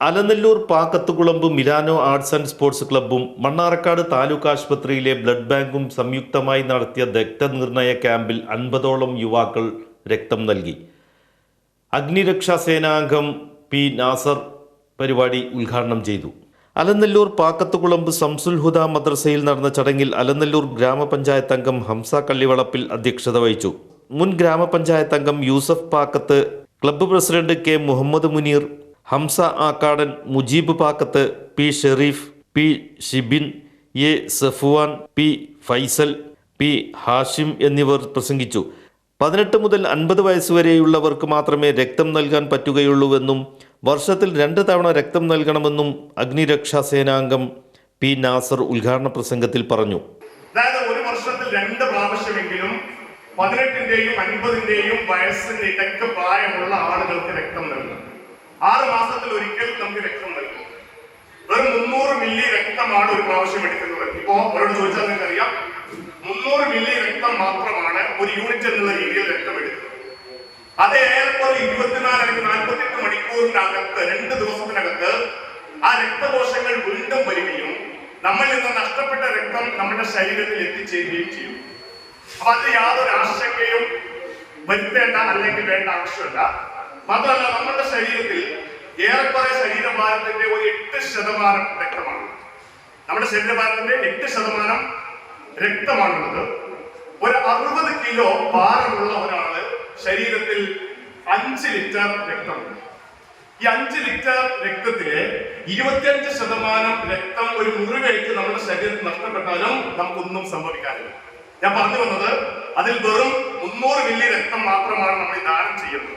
Alanallur Pakkathukulamb Milano arts and sports ക്ലബ്ബും Mannarkkad taluk ആശുപത്രിയിലെ blood ബാങ്കും സംയുക്തമായി നടത്തിയ രക്തനിർണയ ക്യാമ്പിൽ അൻപതോളം യുവാക്കൾ രക്തം നൽകി. അഗ്നിരക്ഷാ സേനാംഗം പി നാസർ പരിപാടി ഉദ്ഘാടനം ചെയ്തു. അലനല്ലൂർ പാക്കത്തുകുളമ്പ് സംസുൽ ഹുദ മദ്രസയിൽ നടന്ന ചടങ്ങിൽ അലനല്ലൂർ ഗ്രാമപഞ്ചായത്ത് അംഗം ഹംസ കള്ളിവളപ്പിൽ അധ്യക്ഷത വഹിച്ചു. മുൻ ഗ്രാമപഞ്ചായത്ത് അംഗം Yusuf Pakkath club president K Muhammad Muneer Hamsa Akkadan Mujeeb Pakkath P Shereef P Shibin A Safuvan P Faisal P Hashim എന്നിവർ പ്രസംഗിച്ചു. പതിനെട്ട് മുതൽ അൻപത് വയസ്സുവരെയുള്ളവർക്ക് മാത്രമേ രക്തം നൽകാൻ പറ്റുകയുള്ളൂവെന്നും വർഷത്തിൽ രണ്ട് തവണ രക്തം നൽകണമെന്നും അഗ്നിരക്ഷാ സേനാംഗം പി നാസർ ഉദ്ഘാടന പ്രസംഗത്തിൽ പറഞ്ഞു. അതായത് ഒരു വർഷത്തിൽ രണ്ട് പ്രാവശ്യമെങ്കിലും പതിനെട്ടിന്റെയും അൻപതിന്റെയും വയസ്സിന്റെ ഇടയ്ക്ക് പ്രായമുള്ള ആളുകൾക്ക് രക്തം നൽകും ആറ് മാസത്തിൽ ഒരിക്കൽ നമുക്ക് രക്തം നൽകും. ഒരു മുന്നൂറ് മില്ലി രക്തമാണ് ഒരു പ്രാവശ്യം എടുക്കുന്നത്. ഇപ്പോ അവരോട് ചോദിച്ചാൽ നിങ്ങൾക്ക് അറിയാം മുന്നൂറ് മില്ലി രക്തം മാത്രമാണ് ഒരു യൂണിറ്റ് എന്നുള്ള രീതിയിൽ രക്തം എടുക്കുന്നത്. അത് ഏറെക്കുറെ ഇരുപത്തിനാല് അല്ലെങ്കിൽ നാൽപ്പത്തെട്ട് മണിക്കൂറിനകത്ത് രണ്ട് ദിവസത്തിനകത്ത് ആ രക്തകോശങ്ങൾ വീണ്ടും വരികയും നമ്മളിൽ നിന്ന് നഷ്ടപ്പെട്ട രക്തം നമ്മുടെ ശരീരത്തിൽ എത്തിച്ചേരുകയും ചെയ്യും. അപ്പൊ അത് യാതൊരു ആശങ്കയും വരുത്തേണ്ട അല്ലെങ്കിൽ വേണ്ട ആവശ്യമില്ല. മാത്രമല്ല നമ്മുടെ ശരീരത്തിൽ ഏറെക്കുറെ ശരീരഭാരത്തിന്റെ ഒരു എട്ട് ശതമാനം രക്തമാണ്. നമ്മുടെ ശരീരഭാരത്തിന്റെ എട്ട് ശതമാനം രക്തമാണുള്ളത്. ഒരു അറുപത് കിലോ ഭാരമുള്ള ഒരാൾ ശരീരത്തിൽ അഞ്ച് ലിറ്റർ രക്തമുണ്ട് ഈ അഞ്ച് ലിറ്റർ രക്തത്തിലെ ഇരുപത്തിയഞ്ച് ശതമാനം രക്തം ഒരു മുറിവേറ്റ് നമ്മുടെ ശരീരത്തിൽ നഷ്ടപ്പെട്ടാലും നമുക്കൊന്നും സംഭവിക്കാനില്ല ഞാൻ പറഞ്ഞു വന്നത് അതിൽ വെറും മുന്നൂറ് മില്ലി രക്തം മാത്രമാണ് നമ്മൾ ദാനം ചെയ്യുന്നത്.